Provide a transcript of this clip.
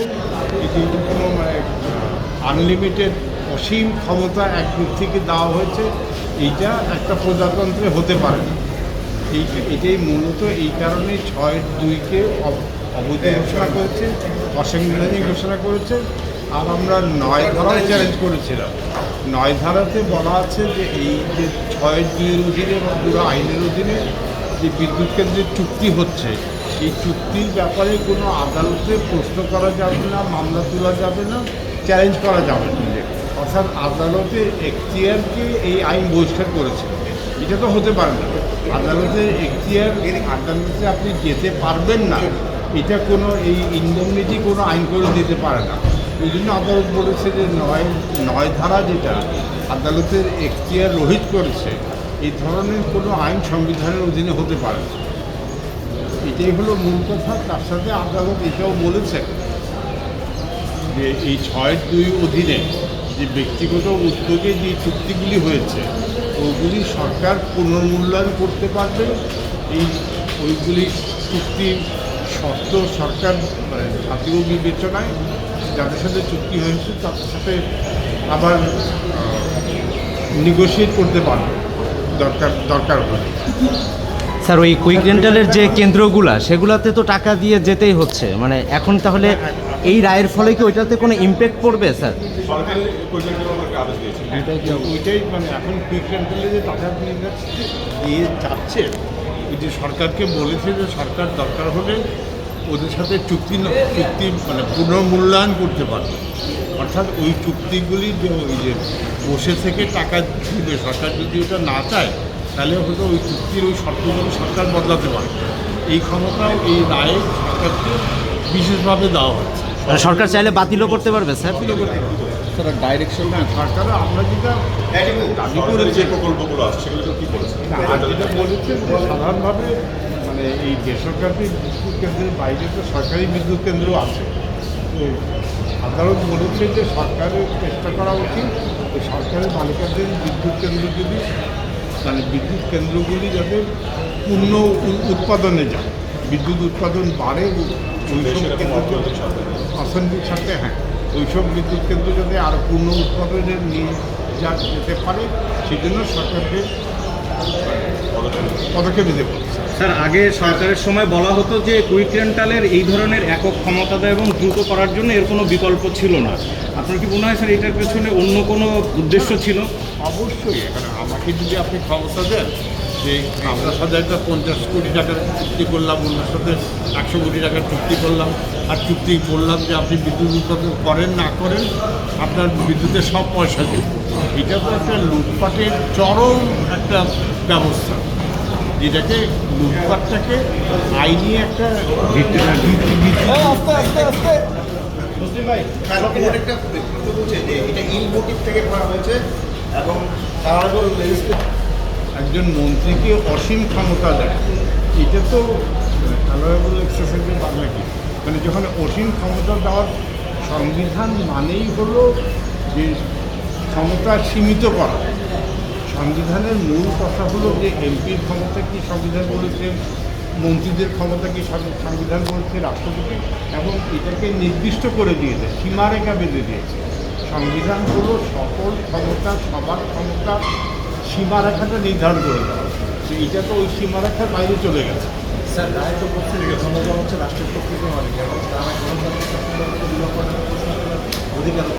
এটি কোনো মানে আনলিমিটেড অসীম ক্ষমতা এক থেকে দেওয়া হয়েছে। এইটা একটা প্রজাতন্ত্রে হতে পারে না। এই এটাই মূলত এই কারণে ছয় দুইকে অব- অবৈধ ঘোষণা করেছে অসাংবিধানিক ঘোষণা করেছে। আর আমরা নয় ধারায় চ্যালেঞ্জ করেছিলাম। নয় ধারাতে বলা আছে যে এই যে ছয় দুইয়ের অধীনে বা পুরো আইনের অধীনে যে বিদ্যুৎ কেন্দ্রের চুক্তি হচ্ছে এই চুক্তির ব্যাপারে কোনো আদালতে প্রশ্ন করা যাবে না, মামলা তোলা যাবে না চ্যালেঞ্জ করা যাবে না। অর্থাৎ আদালতে এখতিয়ারকে এই আইন বহিষ্কার করেছে। এটা তো হতে পারে না। আদালতের এখতিয়ার আদালতে আপনি যেতে পারবেন না। এটা কোনো, এই ইন্ডেমনিটি কোনো আইন করে দিতে পারে না। ওই জন্য আদালত বলেছে যে নয় নয় ধারা যেটা আদালতের এখতিয়ার রহিত করেছে, এই ধরনের কোনো আইন সংবিধানের অধীনে হতে পারে না। এটাই হলো মূল কথা, তার সাথে আদালত এটাও বলেছেন যে এই ছয় দুই অধীনে যে ব্যক্তিগত উদ্যোগে যে চুক্তিগুলি হয়েছে, ওগুলি সরকার পুনর্মূল্যায়ন করতে পারবে। এই ওইগুলি চুক্তির শর্ত সরকার মানে জাতীয় বিবেচনায় যাদের সাথে চুক্তি হয়েছে, তাদের সাথে আবার নেগোশিয়েট করতে পারবে। দরকার দরকার হলে স্যার ওই কুইক রেন্টালের যে কেন্দ্রগুলা সেগুলাতে তো টাকা দিয়ে যেতেই হচ্ছে। মানে এখন তাহলে এই রায়ের ফলে কি ওইটাতে কোনো ইম্প্যাক্ট পড়বে স্যার? সরকারি পরিচালনা আমাকে আদেশ দিয়েছে। ওইটাই মানে এখন কুইক রেন্টালে যে টাকা দিয়ে যাচ্ছে যে সরকারকে বলেছে যে সরকার দরকার হলে ওদের সাথে চুক্তি চুক্তি মানে পুনর্মূল্যায়ন করতে পারবে। অর্থাৎ ওই চুক্তিগুলি যে ওই যে বসে থেকে টাকা দিবে সরকার যদি ওটা না চায় তাহলে হয়তো ওই চুক্তির ওই শর্তগুলো সরকার বদলাতে পারে। এই ক্ষমতা এই রায়ে সরকারকে বিশেষভাবে দেওয়া হচ্ছে। সরকার চাইলে বাতিলও করতে পারবে স্যার? স্যার ডাইরেকশন না সরকার আমরা যেটা দাবি করেছি যে প্রকল্পগুলো আছে সেগুলো তো কি করেছে আর যেটা বলেছেন যে সাধারণভাবে মানে এই বেসরকারি বিদ্যুৎ কেন্দ্রের বাইরে তো সরকারি বিদ্যুৎ কেন্দ্র আছে। তো আদালত বলেছে যে সরকারের চেষ্টা করা উচিত সরকারের মালিকাদের বিদ্যুৎ কেন্দ্র যদি মানে বিদ্যুৎ কেন্দ্রগুলি যাতে পূর্ণ উৎপাদনে যায়। বিদ্যুৎ উৎপাদন বাড়ে অর্থনৈতিক সাথে। হ্যাঁ ওইসব বিদ্যুৎ কেন্দ্র যাতে আরও পূর্ণ উৎপাদনে নিয়ে যা যেতে পারে সেই জন্য সরকারকে পদক্ষেপ। নিতে বলছে। স্যার আগে সরকারের সময় বলা হতো যে কুইক রেন্টালের এই ধরনের একক ক্ষমতাদা এবং দ্রুত করার জন্য এর কোনো বিকল্প ছিল না। আপনার কি মনে হয় স্যার এটার পেছনে অন্য কোনো উদ্দেশ্য ছিল? অবশ্যই আমাকে যদি আপনি ক্ষমতা দেন, যে আমরা সাথে একটা পঞ্চাশ কোটি টাকার চুক্তি করলাম, ওনার সাথে একশো কোটি টাকার চুক্তি করলাম, আর চুক্তি বললাম যে আপনি বিদ্যুৎ উৎপাদন করেন, না করেন, আপনার বিদ্যুতের সব পয়সা দিন। এটা তো একটা লুটপাটের চরম একটা ব্যবস্থা। যেটাকে লুটপাটটাকে আইনি একটা ভাই কারণ একটা বলছে যে এটা ইল থেকে করা হয়েছে। এবং তারা একজন মন্ত্রীকে অসীম ক্ষমতা দেয়। এটা তো ভালোভাবে এক্সারসাইজের বাংলা কি মানে যখন অসীম ক্ষমতা দেওয়ার সংবিধান মানেই হলো যে ক্ষমতা সীমিত করা। সংবিধানের মূল কথা হলো যে এমপির ক্ষমতা কি সংবিধান বলেছে, মন্ত্রীদের ক্ষমতা কি সংবিধান বলেছে রাষ্ট্রপতি, এবং এটাকে নির্দিষ্ট করে দিয়েছে, সীমারেখা বেঁধে দিয়েছে। সংবিধান হলো সকল ক্ষমতা, সবার ক্ষমতা, সীমারেখাটা নির্ধারণ করে দেওয়া। এটা তো ওই সীমারেখার বাইরে চলে গেছে। স্যার, রায় তো বলছে ক্ষমতা হচ্ছে, রাষ্ট্রের প্রকৃত অনেক এবং তারা করার অধিকার